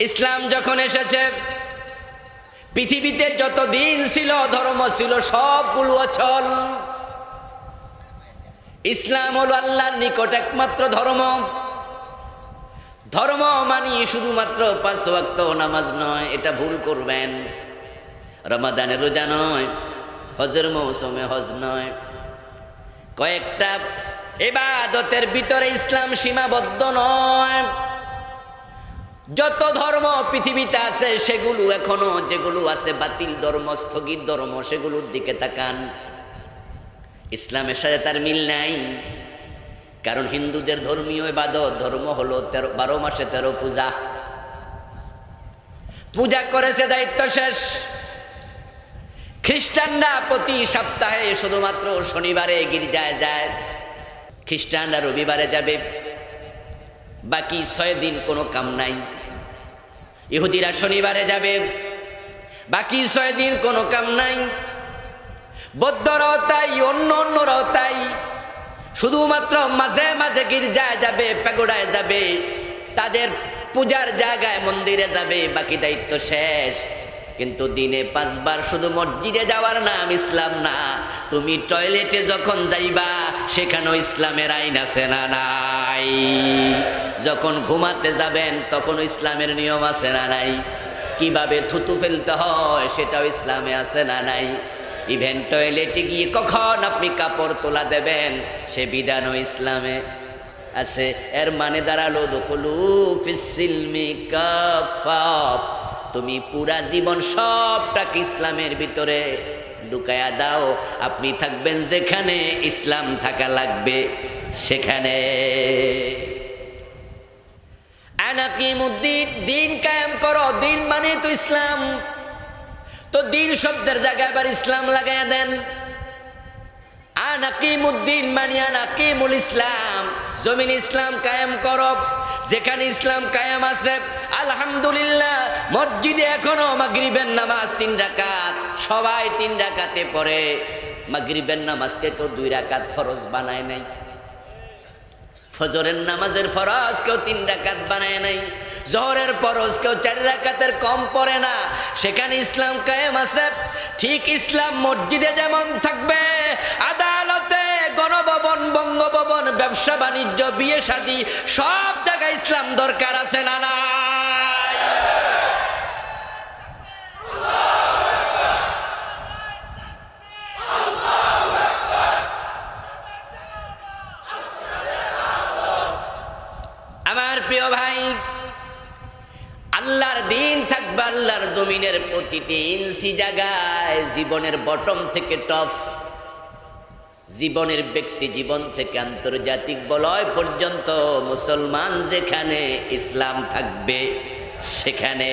ইসলাম যখন এসেছে, পৃথিবীতে যত দিন ছিল ধর্ম ছিল সবগুলো অচল। ইসলাম হলো আল্লাহর নিকট একমাত্র ধর্ম। ধর্ম মানি শুধুমাত্র পাঁচ ওয়াক্ত নামাজ নয়, এটা ভুল করবেন। রমাদানের রোজা নয়, হজের মৌসুমে হজ নয়। কয়েকটা এবাদতের ভিতরে ইসলাম সীমাবদ্ধ নয়। যত ধর্ম পৃথিবীতে আছে, সেগুলো এখনও যেগুলো আছে, বাতিল ধর্ম, স্থগিত ধর্ম, সেগুলোর দিকে তাকান। ইসলামের সাথে তার মিল নাই। কারণ হিন্দুদের ধর্মীয় ইবাদত, ধর্ম হলো তেরো, বারো মাসে তেরো পূজা। পূজা করেছে দায়িত্ব শেষ। খ্রিস্টানরা প্রতি সপ্তাহে শুধুমাত্র শনিবারে গির্জায় যায়। খ্রিস্টানরা রবিবারে যাবে। বাকি ছয় দিন কোনো কাম নাই। ইহুদিরা শনিবারে যাবে, বাকি ছয় দিন কোনো কাম নাই। বৌদ্ধরাও তাই, অন্য অন্যরাও তাই। শুধুমাত্র মাঝে মাঝে গির্জায় যাবে, পেগোড়ায় যাবে, তাদের পূজার জায়গায় মন্দিরে যাবে, বাকি দায়িত্ব শেষ। কিন্তু দিনে পাঁচবার শুধু মসজিদে যাওয়ার নাম ইসলাম না, তুমি টয়লেটে যখন যাইবা, সেখানেও ইসলামের আইন আছে না নাই। যখন ঘুমাতে যাবেন, তখন ইসলামের নিয়ম আছে না নাই? কীভাবে থুতু ফেলতে হয় সেটাও ইসলামে আছে না নাই? ইভেন টয়লেটে গিয়ে কখন আপনি কাপড় তোলা দেবেন, সে বিধানও ইসলামে আছে। এর মানে দাঁড়াল, দখলু ফিসিলমি কাফাপ তুমি পুরা জীবন সবটাকে ইসলামের ভিতরে ঢুকায়া দাও। আপনি থাকবেন যেখানে ইসলাম থাকা লাগবে, সেখানে। দিন কায়েম করো, দিন মানে তো ইসলাম। তো দিন শব্দের জায়গায় আবার ইসলাম লাগাইয়া দেন। আনাকিমুদ্দিন মানে আনাকিমুল ইসলাম। জমিন ইসলাম কায়েম করো, যেখানে ইসলাম কায়েম আছে, আলহামদুলিল্লাহ, মসজিদে এখনও মাগরিবের নামাজ তিন রাকাত, সবাই তিন রাকাতে পড়ে। মাগরিবের নামাজকে কেউ দুই রাকাত ফরজ বানায় নাই। ফজরের নামাজের ফরজ কেউ তিন রাকাত বানায় নাই, জহরের ফরজ কেউ চার রাকাতের কম পড়ে না। সেখানে ইসলাম কায়েম আছে, ঠিক ইসলাম মসজিদে যেমন থাকবে, আদালতে গণভবন, বঙ্গভবন, ব্যবসা, বাণিজ্য, বিয়ে, শাদী, সব জায়গায় ইসলাম দরকার আছে না নাই প্রিয় ভাই, আল্লাহর দিন থাকবে আল্লাহর জমিনের প্রতিটি ইঞ্চি জায়গায় জীবনের বটম থেকে টপ জীবনের ব্যক্তি জীবন থেকে আন্তর্জাতিক বলয় পর্যন্ত মুসলমান যেখানে ইসলাম থাকবে সেখানে।